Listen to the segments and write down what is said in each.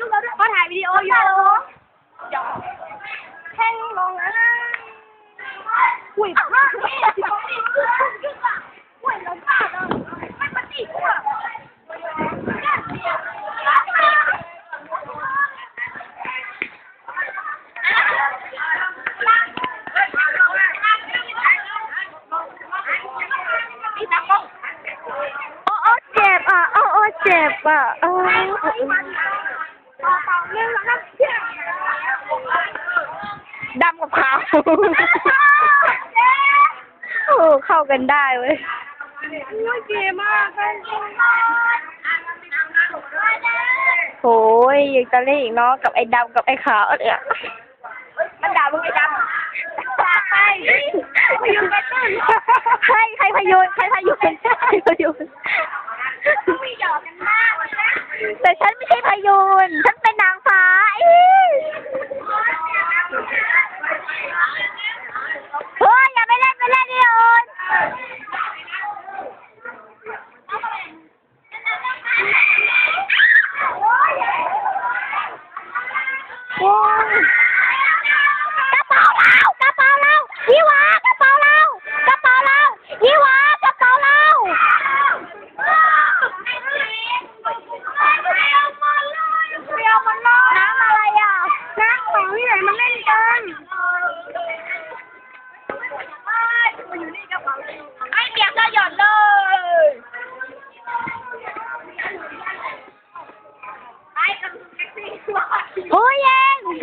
có ถ่าย video vô Thang luôn nữa Ui, Ô ô chẹp à, ô ô chẹp à. Ô, ô. เขาโอ้เข้ากันได้เว้ยเก๋มากเลยโอ้ยยังจะเล่นอีกเนาะกับไอ้ดำกับไอ้ขาวเนี่ยมันด่ามึงไอ้ดำไปพยุงกระตุ้นใครใครพยุนใครพยุนใครพยุน มีหยอกกันมากเลยนะ แต่ฉันไม่ใช่พยุนฉันเป็นนางฟ้าอี เฮ้ยอย่าไปเล่นไปเล่นนี่โอนกระเป๋าเรากระเป๋าเราพี่วัก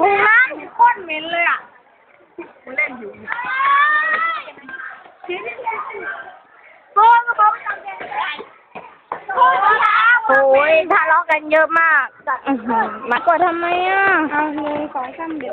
ถุงนั้นโคตรเหม็นเลยอะมันเล่นอยู่โอ้กระเป๋าตังค์แกโอ้ยโอ้ยทะเลาะกันเยอะมากอื้อหือมากดทำไมอะเอาหนึ่งสองสามเดี๋ยว